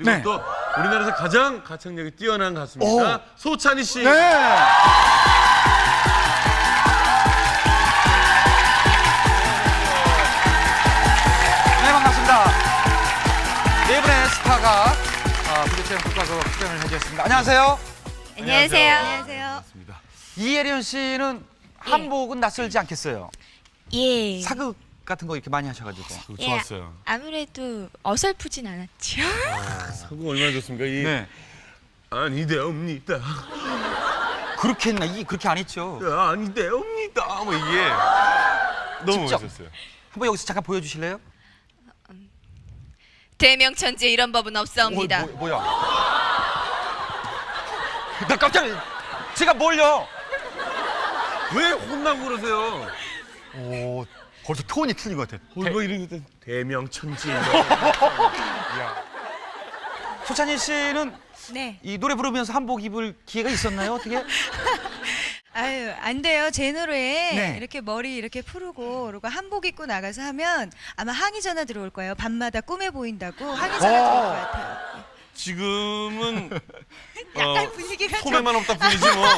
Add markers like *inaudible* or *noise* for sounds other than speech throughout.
그리고 네. 또 우리나라에서 가장 가창력이 뛰어난 가수입니다. 오. 소찬희 씨. 네. 네, 반갑습니다. 네 분의 스타가 아, 부대체험 국가극 출연을 해주셨습니다. 안녕하세요. 안녕하세요. 안녕하세요. 이혜련 씨는 한복은 낯설지 않겠어요. 예. 사극 같은 거 이렇게 많이 하셔가지고. 그거 예, 좋았어요. 아무래도 어설프진 않았죠. 사고 얼마나 좋습니까? 이 네. 아니되옵니다. 그렇게 했나? 이 그렇게 안 했죠. 아니되옵니다. 뭐 이게 너무 직접. 멋있었어요. 한번 여기서 잠깐 보여주실래요? 대명천지에 이런 법은 없사옵니다. 어, 뭐, 뭐 야? 나 깜짝 제가 뭘요? 왜 혼나고 그러세요? 오, 벌써 톤이 틀린 것 같아. 어, 뭐 이런 거 대명천지. *laughs* 소찬희 씨는 네. 이 노래 부르면서 한복 입을 기회가 있었나요? 어떻게? *laughs* 아유, 안 돼요. 제 노래에 네. 이렇게 머리 이렇게 풀고 그리고 한복 입고 나가서 하면 아마 항의 전화 들어올 거예요. 밤마다 꿈에 보인다고 항의 전화 들어올 것 같아요. 지금은 *laughs* 약간 어, 분위기가 좀 소매만 없다 뿐이지 뭐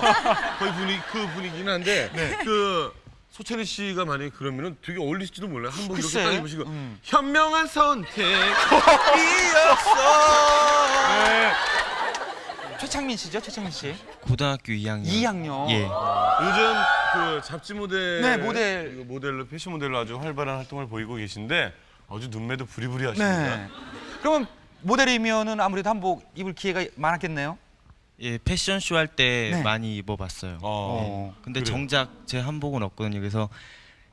거의 분위 그 분위기긴 한데 네. 그 소찬희 씨가 만약에 그러면은 되게 어울리실지도 몰라요. 이렇게 글쎄. 딱 입으시고 음. 현명한 선택이었어. *laughs* 최창민 씨죠? 최창민 씨. 고등학교 2학년. 2학년. 예. 요즘 그 잡지 모델, 네, 모델. 그리고 모델로 패션 모델로 아주 활발한 활동을 보이고 계신데 아주 눈매도 부리부리하십니다. 네. 그러면 모델이면은 아무래도 한복 입을 기회가 많았겠네요. 예, 패션쇼 할 때 네. 많이 입어봤어요. 어. 근데 그래요? 정작 제 한복은 없거든요. 그래서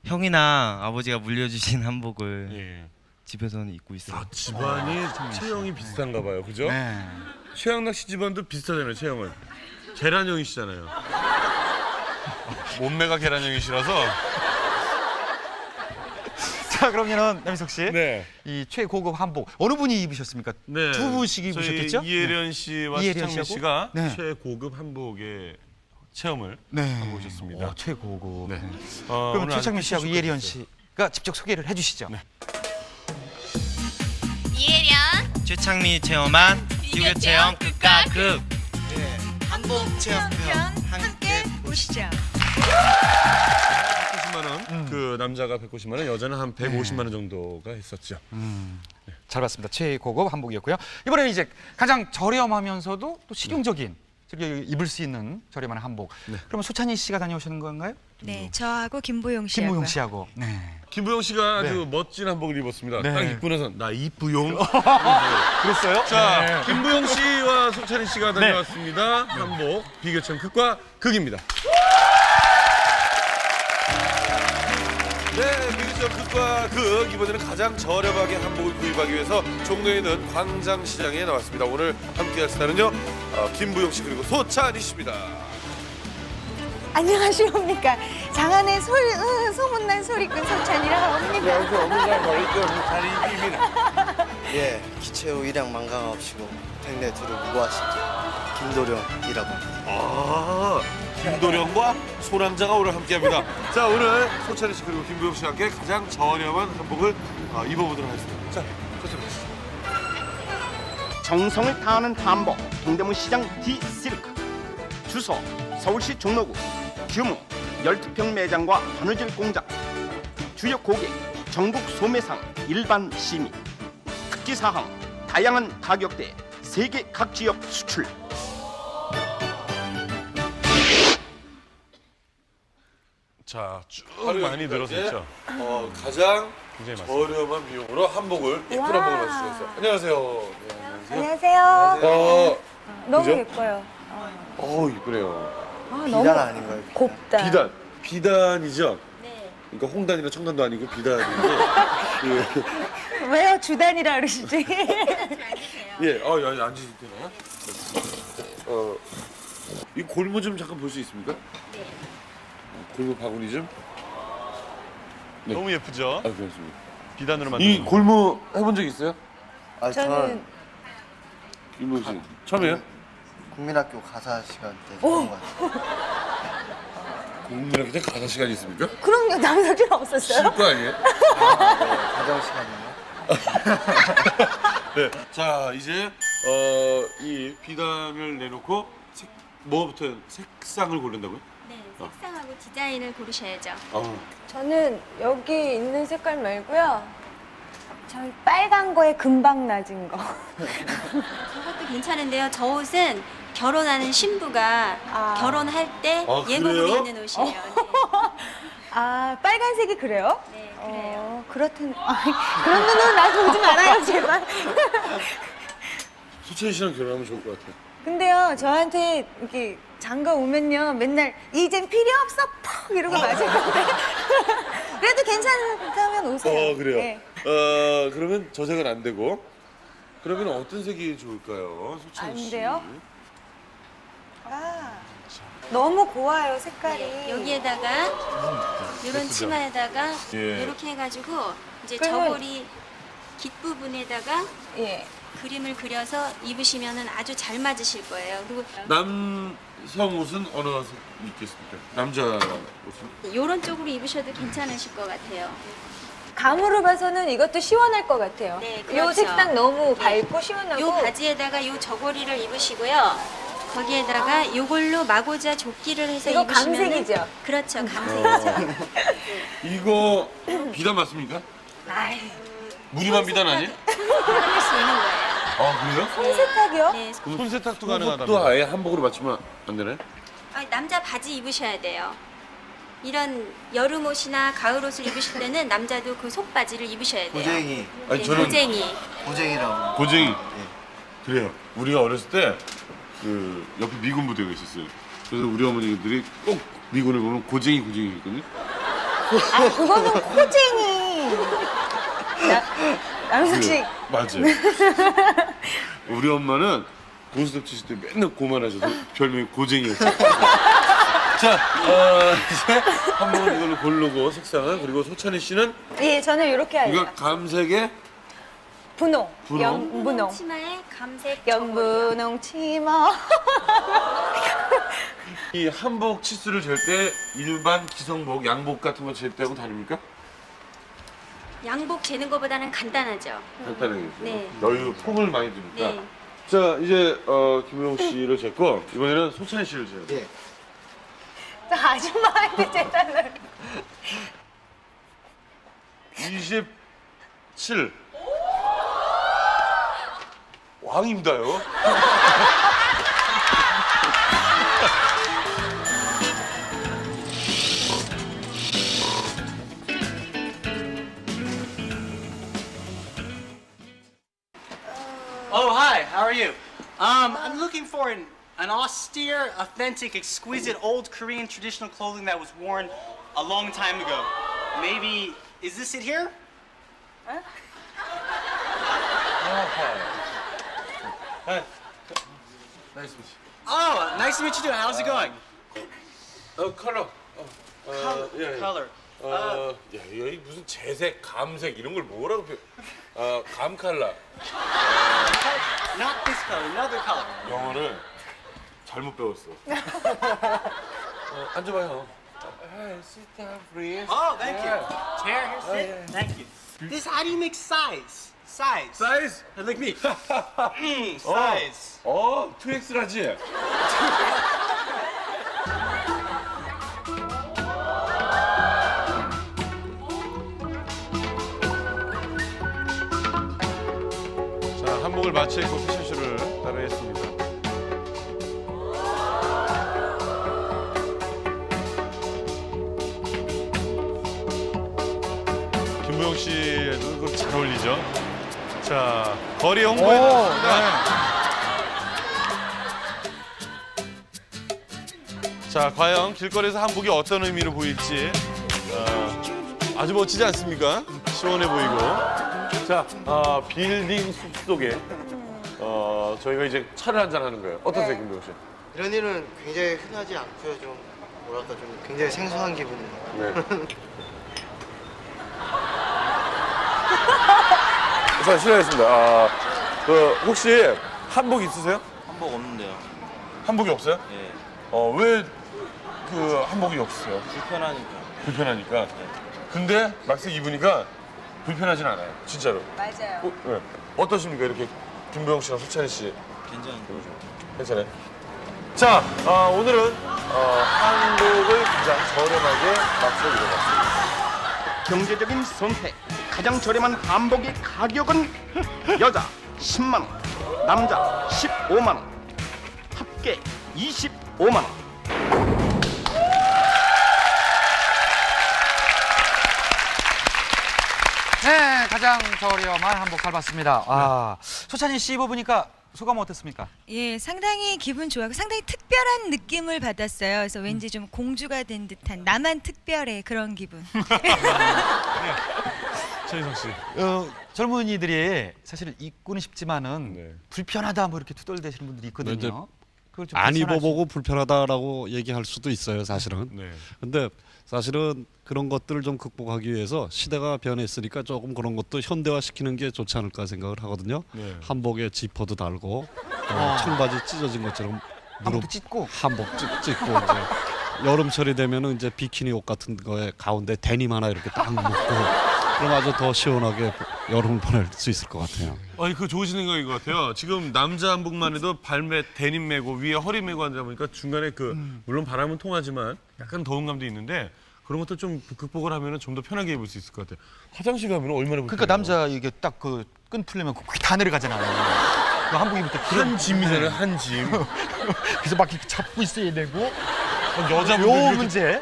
형이나 아버지가 물려주신 한복을 예. 집에서는 입고 있어요. 아, 집안이 체형이 비슷한가 봐요. 그죠? 네. 최양락 씨 집안도 비슷하잖아요. 체형은 계란형이시잖아요. 몸매가 계란형이시라서. 자, 그러면은 남희석 씨. 네. 이 최고급 한복 어느 분이 입으셨습니까? 네. 두 분씩 입으셨겠죠? 저희 이혜련 씨와 이혜련 수창민 씨하고? 씨가 네. 최고급 한복의 체험을 네. 하고 오셨습니다. 오, 최고급. 네. 네. 어, 그럼 오늘 최창민 씨하고 패션 이혜련 씨가 직접 소개를 해주시죠. 네. 이혜련. 최창민이 체험한 비교 체험 극과 극. 한복 체험 함께 보시죠. 190만 원, 음. 그 남자가 190만 원, 여자는 한 150만 원 정도가 했었죠. 잘 봤습니다. 최고급 한복이었고요. 이번에는 이제 가장 저렴하면서도 또 실용적인 저기 입을 수 있는 저렴한 한복. 네. 그러면 소찬희 씨가 다녀오시는 건가요? 네, 저하고 김보용 씨. 김무용 씨하고. 네. 김부영 씨가 아주 네. 멋진 한복을 입었습니다. 네. 딱 입고 나서 나 이쁘용. *laughs* 그랬어요? 자, 김부영 씨와 송찬희 씨가 다녀왔습니다. 한복 비교청 극과 극입니다. 네, 비교청 극과 극 이번에는 가장 저렴하게 한복을 구입하기 위해서 종로에 있는 광장시장에 나왔습니다. 오늘 함께할 스타는요, 어, 김부영 씨 그리고 소찬희 씨입니다. 안녕하십니까. 장안의 소리, 으, 소문난 소리꾼 소찬이라 합니다. *laughs* 예, 기체후 일양 만강 없이고 백내 두루 무고하시죠. 김도령이라고 합니다. 아, 김도령과 소남자가 오늘 함께합니다. 자, 오늘 소찬희 씨 그리고 김부영 씨와 함께 가장 저렴한 한복을 어, 입어보도록 하겠습니다. 자, 저쪽으로 가시죠. 정성을 다하는 한복 동대문 시장 D 실크 주소 서울시 종로구 규모 12평 매장과 바느질 공장 주요 고객 전국 소매상 일반 시민 특기 사항 다양한 가격대 세계 각 지역 수출 자, 쭉 많이 늘어섰죠. 어, 가장 굉장히 저렴한 비용으로 한복을 예쁜 한복을 맞출 수가 있어요. 안녕하세요. 네, 안녕하세요. 어, 너무 그죠? 예뻐요. 어 이쁘네요. 아, 비단 너무 아닌가요? 곱다. 비단, 비단이죠. 그러니까 홍단이나 청단도 아니고 비단인데. 그, *laughs* 왜요? 주단이라 그러시지? *laughs* 예, 어, 여기 앉으실 때나. 어, 이 골무 좀 잠깐 볼 수 있습니까? 네. 골무 바구니 좀. 네. 너무 예쁘죠? 아, 그렇습니다. 비단으로 이 골무 해본 적 있어요? 아, 저는 저는 씨 처음이에요? 국민학교 가사 시간 때 그런 것 같아요. *laughs* 국민학교 때 가사 시간이 있습니까? 그런 게 남석이는 없었어요? 쉴거 아니에요? *laughs* 가정 시간이요. *laughs* 네. 자, 이제 어, 이 비단을 내놓고 색, 뭐부터 색상을 고른다고요? 네, 색상하고 디자인을 고르셔야죠. 어. 저는 여기 있는 색깔 말고요. 저희 빨간 거에 금방 낮은 거. *laughs* 그것도 괜찮은데요. 저 옷은 결혼하는 신부가 아. 결혼할 때 아, 그래요? 입는 옷이에요. 아, 빨간색이 그래요? 네, 네 그래요. 어, 그렇든. 아, 그런 눈으로 나 보지 말아요, 제발. 수찬 씨랑 결혼하면 좋을 것 같아요. 근데요, 저한테 이렇게 장가 오면요, 맨날 이젠 필요 없어, 퍽 이러고 맞을 건데. *laughs* 그래도 괜찮다면 오세요. 어, 그래요. 네. 어, 그러면 저 색은 안 되고. 그러면 어떤 색이 좋을까요? 안 씨. 돼요? 아, 너무 고와요, 색깔이. 네, 여기에다가 이런 예쁘죠? 치마에다가 예. 이렇게 해가지고 이제 그러면- 저고리 깃 부분에다가 예. 그림을 그려서 입으시면은 아주 잘 맞으실 거예요. 그리고 남성 옷은 어느 색 입겠습니까? 남자 옷은? 이런 쪽으로 입으셔도 괜찮으실 것 같아요. 감으로 봐서는 이것도 시원할 것 같아요. 네, 요 그렇죠. 색상 너무 네. 밝고 시원하고. 요 바지에다가 요 저고리를 입으시고요. 거기에다가 요걸로 마고자 조끼를 해서 이거 입으시면 감색이죠? 그렇죠, 감색이죠. 이거 비단 맞습니까? 아이, 무늬만 비단 아니에요? 할수 있는 거예요. 아, 그래요? 손 세탁이요? 네, 그럼 세탁도 가능하다. 또 아예 한복으로 맞추면 안 되나요? 아, 남자 바지 입으셔야 돼요. 이런 여름 옷이나 가을 옷을 입으실 때는 남자도 그 속바지를 입으셔야 돼요. 고쟁이 아니 네, 저는 고쟁이. 고쟁이라고 고쟁이. 그래요. 우리가 어렸을 때 그 옆에 미군 부대가 있었어요. 그래서 우리 어머니들이 꼭 미군을 보면 고쟁이 고쟁이 했거든요. 아, 그거는 코쟁이. 나- 남석 씨. 맞아요. 우리 엄마는 고스톱 치실 때 맨날 고만하셔서 별명이 고쟁이였어요. *laughs* 자, 어, 이제 한번 이걸로 고르고 색상을 그리고 소찬희 씨는 예, 저는 이렇게 할래요. 이거 감색에 분홍. 분홍? 연분홍. 치마에 감색 연분홍 치마. *laughs* 이 한복 치수를 잴 때 일반 기성복, 양복 같은 거 잴 때하고 다릅니까? 양복 재는 것보다는 간단하죠. 간단하게. 네. 여유 폼을 많이 두니까. 네. 자, 이제 어, 김용 씨를 쟀고 이번에는 소찬희 씨를 재요. 예. 저 아줌마한테 재달라고. 27. 왕입니다요. *laughs* Oh, hi, how are you? Um, I'm looking for an, an austere, authentic, exquisite old Korean traditional clothing that was worn a long time ago. Maybe, is this it here? 나이스 미치. Oh, nice to meet you too. How's it going? 어, 컬러. 어, 어, 예, 예. Color. 어, 야, 여기 무슨 재색, 감색 이런 걸 뭐라고 표? 어, *laughs* 감칼라. Not this color, another color. 영어를 잘못 배웠어. 어, 앉아봐요. Hi, sit down, please. Oh, thank you. Chair, here, sit. yeah. Thank you. This, how do you make size? Size. 사이즈. Like me. Mm, size. 어, 2X라지? 자, 한복을 마치 입고 패션쇼를 따라했습니다. 김무영 씨도 그잘 어울리죠? 자, 거리 홍보에 나왔습니다. 자, 과연 길거리에서 한복이 어떤 의미를 보일지 어, 아주 멋지지 않습니까? 시원해 보이고. 자, 어, 빌딩 숲 속에 어, 저희가 이제 차를 한잔 하는 거예요. 어떠세요, 김동욱 씨? 이런 일은 굉장히 흔하지 않고요 좀 뭐랄까 좀 굉장히 생소한 기분이에요 네. *laughs* 자, 실례했습니다. 아, 그 혹시 한복 있으세요? 한복 없는데요. 한복이 없어요? 예. 어, 왜 그 한복이 없으세요? 불편하니까. 불편하니까. 근데 막상 입으니까 불편하진 않아요. 진짜로. 맞아요. 어, 네. 어떠십니까? 이렇게 김보영 씨랑 소찬희 씨 괜찮은데. 괜찮아요. 자, 어, 오늘은 어, 한복을 가장 저렴하게 맞춰 입어봤습니다. 경제적인 선택 가장 저렴한 한복의 가격은 *laughs* 여자 10만 원, 남자 15만 원, 합계 25만 원. 네, 가장 저렴한 한복 잘 봤습니다. 아, 소찬희 씨 입어보니까 소감 어땠습니까? 예, 상당히 기분 좋아고 상당히 특별한 느낌을 받았어요. 그래서 왠지 좀 공주가 된 듯한 나만 특별해 그런 기분. *laughs* 최인성 씨. 어, 젊은이들이 사실 입고는 싶지만은 네. 불편하다 뭐 이렇게 투덜대시는 분들이 있거든요. 그걸 좀안 개선하시- 입어보고 불편하다라고 얘기할 수도 있어요, 사실은. 네. 근데 사실은 그런 것들을 좀 극복하기 위해서 시대가 변했으니까 조금 그런 것도 현대화시키는 게 좋지 않을까 생각을 하거든요. 네. 한복에 지퍼도 달고 어, 청바지 찢어진 것처럼 무릎 찢고 한복 찢, 찢고 이제 여름철이 되면은 이제 비키니 옷 같은 거에 가운데 데님 하나 이렇게 딱 묶고 그럼 아주 더 시원하게 여름을 보낼 수 있을 것 같아요. 아니 그 좋으신 생각인 것 같아요. 지금 남자 한복만 해도 발매 데님 메고 위에 허리 메고 앉아 보니까 중간에 그 물론 바람은 통하지만 약간 더운 감도 있는데 그런 것도 좀 극복을 하면은 좀 더 편하게 입을 수 있을 것 같아요. 화장실 가면 얼마나 그러니까 남자 이게 딱 그 끈 풀리면 거의 다 내려가잖아요. 그 한복 입을 때 그런 한 짐이잖아요 한 짐. *laughs* 그래서 막 이렇게 잡고 있어야 되고 여자분들 요 이렇게 문제.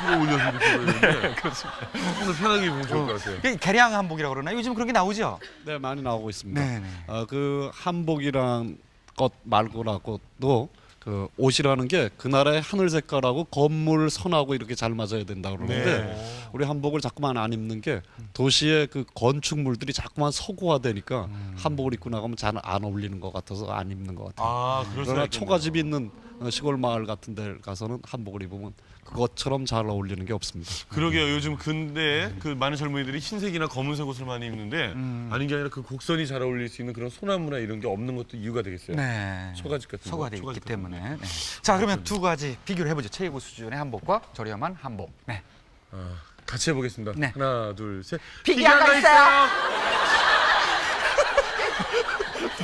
뒤로 올려서 이렇게 보이는데 좀더 편하게 입으면 좋을 것 같아요. 그 개량 한복이라고 그러나 요즘 그런 게 나오죠? 네, 많이 나오고 있습니다. 네, 네. 어, 그 한복이란 것 말고라고도 그 옷이라는 게 그 나라의 하늘 색깔하고 건물 선하고 이렇게 잘 맞아야 된다 그러는데 네. 우리 한복을 자꾸만 안 입는 게 도시의 그 건축물들이 자꾸만 서구화되니까 음. 한복을 입고 나가면 잘 안 어울리는 것 같아서 안 입는 것 같아요. 아 그럴 수 그러나 있겠네요. 초가집이 있는 어, 시골 마을 같은 데 가서는 한복을 입으면 그것처럼 잘 어울리는 게 없습니다. 그러게요. 요즘 근대 그 많은 젊은이들이 흰색이나 검은색 옷을 많이 입는데 아닌 게 아니라 그 곡선이 잘 어울릴 수 있는 그런 소나무나 이런 게 없는 것도 이유가 되겠어요. 네. 초가집 같은 거. 소가돼 있기 같은 때문에. 거. 네. 자 그러면 두 가지 비교를 해보죠. 최고 수준의 한복과 저렴한 한복. 네. 아, 같이 해보겠습니다. 네. 하나, 둘, 셋. 비교가 있어요.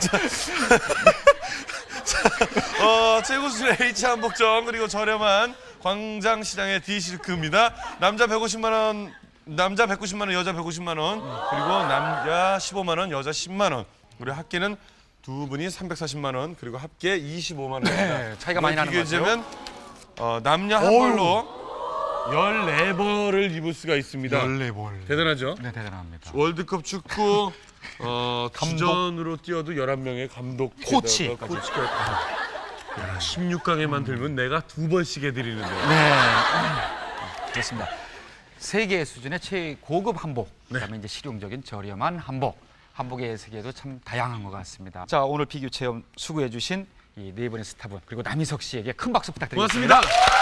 *laughs* 어, 최고 수준의 H 한복점 그리고 저렴한 광장 시장의 D 실크입니다. 남자 150만 원, 남자 190만 원, 여자 150만 원, 그리고 남자 15만 원, 여자 10만 원. 우리 합계는 두 분이 340만 원, 그리고 합계 25만 원입니다. 네, 차이가 많이 나는 것 같아요. 비교해주면 어, 남녀 한 벌로 14벌을 입을 수가 있습니다. 14벌. 대단하죠? 네 대단합니다. 월드컵 축구 어, *laughs* 감독. 주전으로 뛰어도 11명의 감독 코치. 코치가 야, 16강에만 들면 내가 두 번씩 해드리는데 네. 그렇습니다. 세계 수준의 최고급 한복, 그다음에 이제 실용적인 저렴한 한복. 한복의 세계도 참 다양한 것 같습니다. 자 오늘 비교 체험 수고해 주신 이 네 분의 스타분 그리고 남희석 씨에게 큰 박수 부탁드리겠습니다. 고맙습니다.